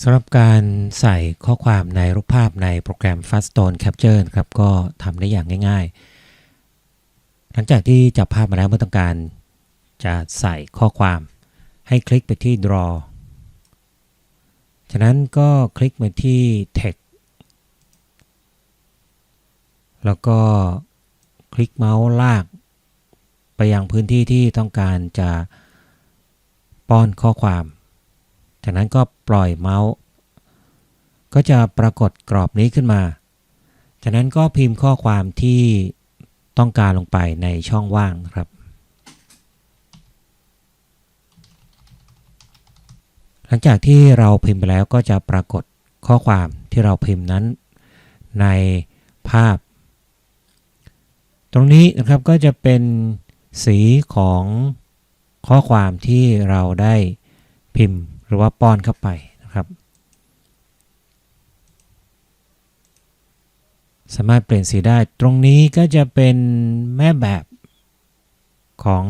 สำหรับการใส่ข้อความในรูปภาพในโปรแกรม Faststone Capture นะครับก็ทำได้อย่างง่ายๆ หลังจากที่จับภาพมาแล้วเมื่อต้องการจะใส่ข้อความ ให้คลิกไปที่ Draw จากนั้นก็คลิกไปที่ Text แล้วก็คลิกเมาส์ลาก ไปยังพื้นที่ที่ต้องการจะป้อนข้อความ จากนั้นก็ปล่อยเมาส์ ก็จะปรากฏกรอบนี้ขึ้นมา จากนั้นก็พิมพ์ข้อความที่ต้องการลงไปในช่องว่างครับ หลังจากที่เราพิมพ์ไปแล้วก็จะปรากฏข้อความที่เราพิมพ์นั้นในภาพ ตรงนี้นะครับก็จะเป็นสีของข้อความที่เราได้พิมพ์ รือว่าป้อนเข้าไปนะครับ สามารถเปลี่ยนสีได้ตรงนี้ก็จะเป็นแม่แบบของ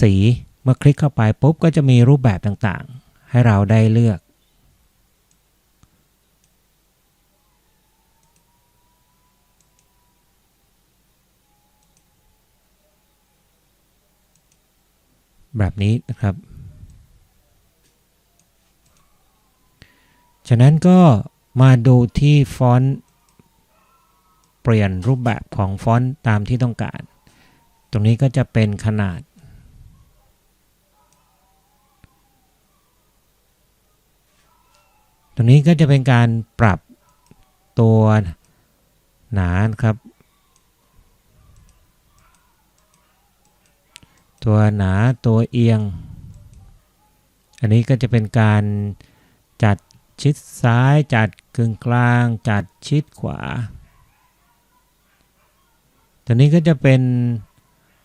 สีเมื่อคลิกเข้าไปปุ๊บก็จะมีรูปแบบต่างๆ ให้เราได้เลือก แบบนี้นะครับ จากนั้นก็มาดูที่ฟอนต์เปลี่ยนรูปแบบของฟอนต์ตามที่ต้องการ ตรงนี้ก็จะเป็นขนาด ตรงนี้ก็จะเป็นการปรับตัวหนาครับ ตัวหนาตัวเอียง อันนี้ก็จะเป็นการจัด ชิดซ้ายจัดกึ่งกลางจัดชิดขวาตัวนี้ก็จะเป็น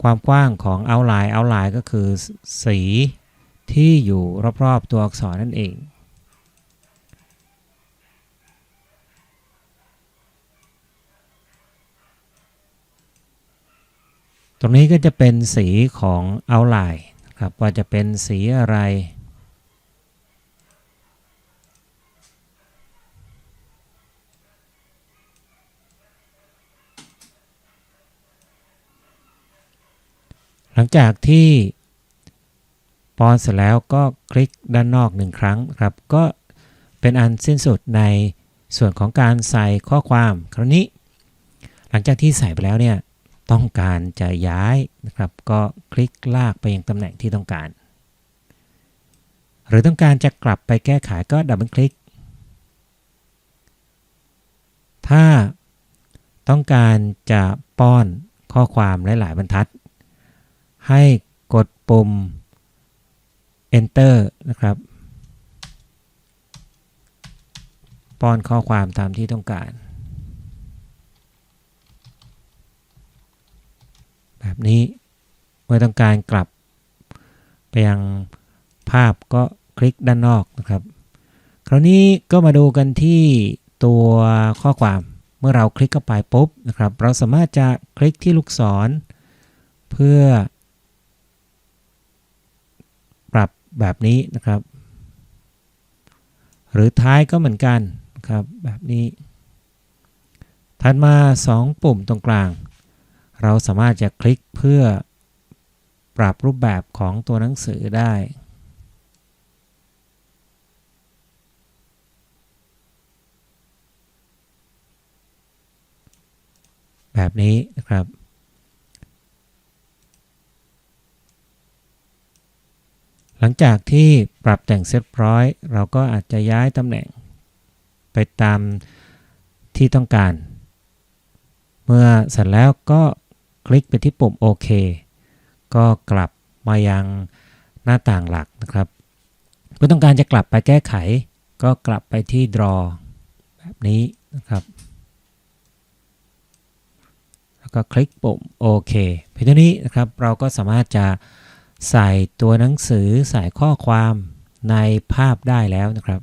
ความกว้างของ outline outline ก็คือสีที่อยู่รอบๆตัวอักษรนั่นเอง ตรงนี้ก็จะเป็นสีของ outline ครับว่าจะเป็นสีอะไร หลังจากที่ปอนเสร็จแล้วก็คลิกด้านนอกหนึ่งครั้งครับ ก็เป็นอันสิ้นสุดในส่วนของการใส่ข้อความ คราวนี้ หลังจากที่ใส่ไปแล้วเนี่ยต้องการจะย้ายนะครับ ก็คลิกลากไปยังตำแหน่งที่ต้องการ หรือต้องการจะกลับไปแก้ไขก็ดับเบิลคลิก ถ้าต้องการจะป้อนข้อความหลายๆบรรทัด ให้กดปุ่ม enter นะครับ ป้อนข้อความตามที่ต้องการ แบบนี้เมื่อต้องการกลับไปยังภาพก็คลิกด้านนอกนะครับ คราวนี้ก็มาดูกันที่ตัวข้อความเมื่อเราคลิกเข้าไปปุ๊บนะครับ เราสามารถจะคลิกที่ลูกศร เพื่อปรับ แบบนี้นะครับ หรือท้ายก็เหมือนกันครับแบบนี้ ถัดมา 2 ปุ่มตรงกลาง เราสามารถจะคลิกเพื่อปรับรูปแบบของตัวหนังสือได้แบบนี้นะครับ หลังจากที่ปรับแต่งเสร็จร้อย เราก็อาจจะย้ายตำแหน่ง ไปตามที่ต้องการ เมื่อเสร็จแล้วก็คลิกไปที่ปุ่มโอเคก็กลับมายังหน้าต่างหลักนะครับเมื่อต้องการจะกลับไปแก้ไข ก็กลับไปที่ draw แบบนี้นะครับ แล้วก็คลิกปุ่มโอเคเพียงเท่านี้นะครับเราก็สามารถจะ ใส่ตัวหนังสือใส่ข้อความในภาพได้แล้วนะครับ